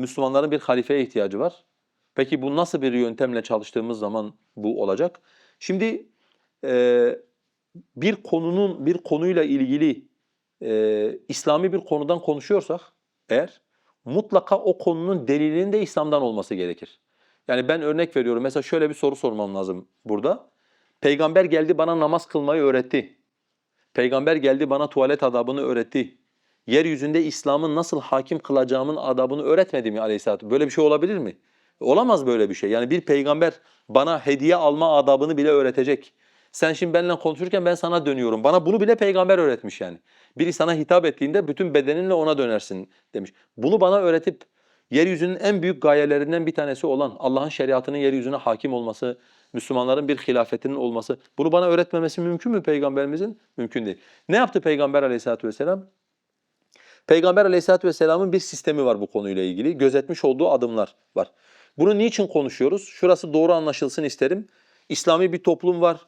Müslümanların bir halifeye ihtiyacı var. Peki bu nasıl bir yöntemle çalıştığımız zaman bu olacak? Şimdi e, bir konunun bir konuyla ilgili e, İslami bir konudan konuşuyorsak eğer mutlaka o konunun delilinin de İslam'dan olması gerekir. Yani ben örnek veriyorum. Mesela şöyle bir soru sormam lazım burada. Peygamber geldi bana namaz kılmayı öğretti. Peygamber geldi bana tuvalet adabını öğretti. Yeryüzünde İslam'ın nasıl hakim kılacağımın adabını öğretmedi mi aleyhissalatü? Böyle bir şey olabilir mi? Olamaz böyle bir şey. Yani bir peygamber bana hediye alma adabını bile öğretecek. Sen şimdi benimle konuşurken ben sana dönüyorum. Bana bunu bile peygamber öğretmiş yani. Biri sana hitap ettiğinde bütün bedeninle ona dönersin demiş. Bunu bana öğretip yeryüzünün en büyük gayelerinden bir tanesi olan Allah'ın şeriatının yeryüzüne hakim olması, Müslümanların bir hilafetinin olması. Bunu bana öğretmemesi mümkün mü peygamberimizin? Mümkün değil. Ne yaptı peygamber aleyhissalatu vesselam? Peygamber aleyhissalatu vesselamın bir sistemi var bu konuyla ilgili. Gözetmiş olduğu adımlar var. Bunu niçin konuşuyoruz? Şurası doğru anlaşılsın isterim. İslami bir toplum var.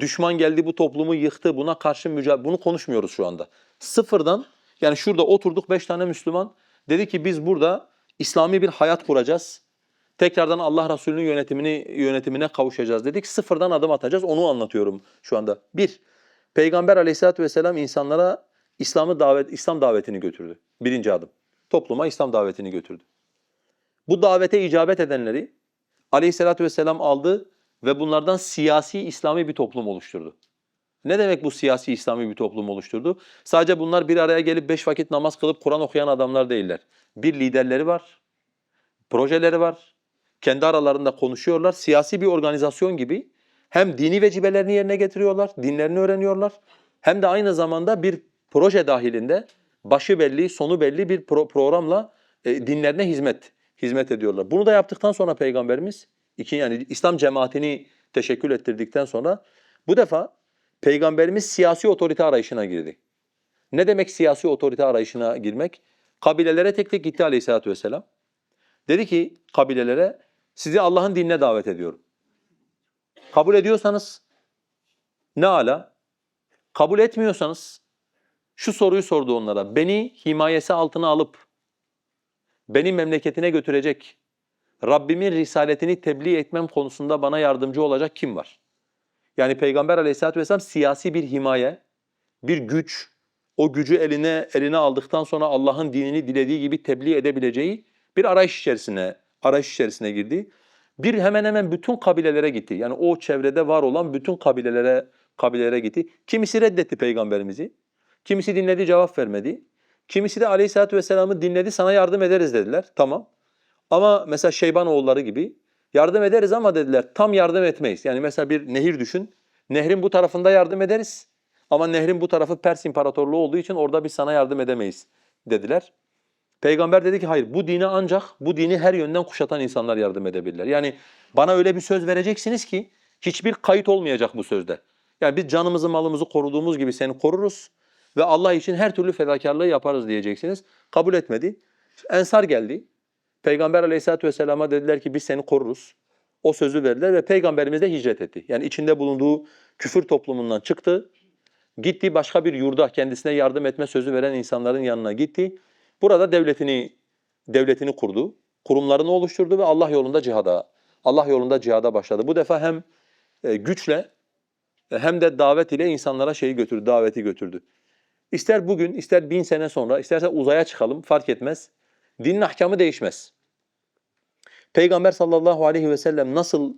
Düşman geldi bu toplumu yıktı. Buna karşı mücadele. Bunu konuşmuyoruz şu anda. Sıfırdan yani şurada oturduk beş tane Müslüman. Dedi ki biz burada İslami bir hayat kuracağız. Tekrardan Allah Resulü'nün yönetimini yönetimine kavuşacağız dedik. Sıfırdan adım atacağız. Onu anlatıyorum şu anda. Bir, Peygamber Aleyhisselatü vesselam insanlara İslam'ı davet İslam davetini götürdü. Birinci adım. Topluma İslam davetini götürdü. Bu davete icabet edenleri Aleyhisselatü vesselam aldı ve bunlardan siyasi İslami bir toplum oluşturdu. Ne demek bu siyasi İslami bir toplum oluşturdu? Sadece bunlar bir araya gelip beş vakit namaz kılıp Kur'an okuyan adamlar değiller. Bir liderleri var, projeleri var, kendi aralarında konuşuyorlar. Siyasi bir organizasyon gibi hem dini vecibelerini yerine getiriyorlar, dinlerini öğreniyorlar. Hem de aynı zamanda bir proje dahilinde başı belli, sonu belli bir pro programla e, dinlerine hizmet hizmet ediyorlar. Bunu da yaptıktan sonra Peygamberimiz iki yani İslam cemaatini teşekkül ettirdikten sonra bu defa Peygamberimiz siyasi otorite arayışına girdi. Ne demek siyasi otorite arayışına girmek? Kabilelere tek tek gitti Aleyhisselatü vesselam. Dedi ki kabilelere sizi Allah'ın dinine davet ediyorum. Kabul ediyorsanız ne ala? Kabul etmiyorsanız şu soruyu sordu onlara. Beni himayesi altına alıp beni memleketine götürecek, Rabbimin risaletini tebliğ etmem konusunda bana yardımcı olacak kim var? Yani Peygamber Aleyhisselatü vesselam siyasi bir himaye, bir güç, o gücü eline eline aldıktan sonra Allah'ın dinini dilediği gibi tebliğ edebileceği bir arayış içerisine arayış içerisine girdi. Bir hemen hemen bütün kabilelere gitti. Yani o çevrede var olan bütün kabilelere kabilelere gitti. Kimisi reddetti peygamberimizi. Kimisi dinledi cevap vermedi. Kimisi de Aleyhisselatü vesselam'ı dinledi sana yardım ederiz dediler. Tamam. Ama mesela Şeyban oğulları gibi yardım ederiz ama dediler tam yardım etmeyiz. Yani mesela bir nehir düşün. Nehrin bu tarafında yardım ederiz. Ama nehrin bu tarafı Pers İmparatorluğu olduğu için orada biz sana yardım edemeyiz dediler. Peygamber dedi ki hayır bu dine ancak bu dini her yönden kuşatan insanlar yardım edebilirler. Yani bana öyle bir söz vereceksiniz ki hiçbir kayıt olmayacak bu sözde. Yani biz canımızı malımızı koruduğumuz gibi seni koruruz ve Allah için her türlü fedakarlığı yaparız diyeceksiniz. Kabul etmedi. Ensar geldi. Peygamber aleyhissalatu vesselama dediler ki biz seni koruruz. O sözü verdiler ve Peygamberimiz de hicret etti. Yani içinde bulunduğu küfür toplumundan çıktı. Gitti başka bir yurda kendisine yardım etme sözü veren insanların yanına gitti. Burada devletini devletini kurdu. Kurumlarını oluşturdu ve Allah yolunda cihada Allah yolunda cihada başladı. Bu defa hem e, güçle e, hem de davet ile insanlara şeyi götürdü, daveti götürdü. İster bugün, ister bin sene sonra, isterse uzaya çıkalım fark etmez. Dinin ahkamı değişmez. Peygamber sallallahu aleyhi ve sellem nasıl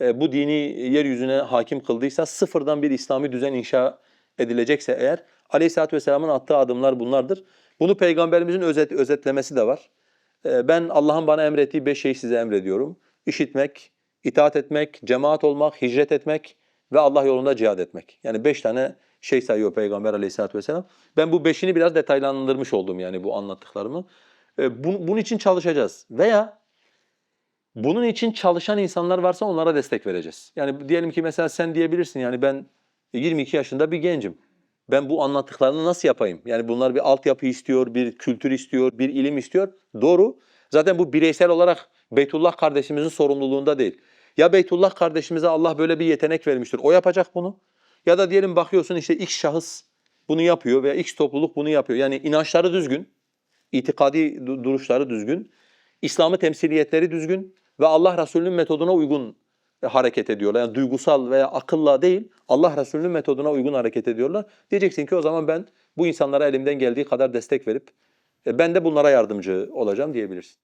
e, bu dini yeryüzüne hakim kıldıysa sıfırdan bir İslami düzen inşa edilecekse eğer aleyhissalatü vesselamın attığı adımlar bunlardır. Bunu Peygamberimizin özet, özetlemesi de var. E, ben Allah'ın bana emrettiği beş şeyi size emrediyorum. İşitmek, itaat etmek, cemaat olmak, hicret etmek ve Allah yolunda cihad etmek. Yani beş tane şey sayıyor Peygamber aleyhissalatü vesselam. Ben bu beşini biraz detaylandırmış oldum yani bu anlattıklarımı. E, bu, bunun için çalışacağız. Veya bunun için çalışan insanlar varsa onlara destek vereceğiz. Yani diyelim ki mesela sen diyebilirsin yani ben 22 yaşında bir gencim. Ben bu anlattıklarını nasıl yapayım? Yani bunlar bir altyapı istiyor, bir kültür istiyor, bir ilim istiyor. Doğru. Zaten bu bireysel olarak Beytullah kardeşimizin sorumluluğunda değil. Ya Beytullah kardeşimize Allah böyle bir yetenek vermiştir. O yapacak bunu. Ya da diyelim bakıyorsun işte X şahıs bunu yapıyor veya X topluluk bunu yapıyor. Yani inançları düzgün, itikadi duruşları düzgün. İslam'ı temsiliyetleri düzgün ve Allah Resulü'nün metoduna uygun e, hareket ediyorlar. Yani duygusal veya akılla değil, Allah Resulü'nün metoduna uygun hareket ediyorlar. Diyeceksin ki o zaman ben bu insanlara elimden geldiği kadar destek verip e, ben de bunlara yardımcı olacağım diyebilirsin.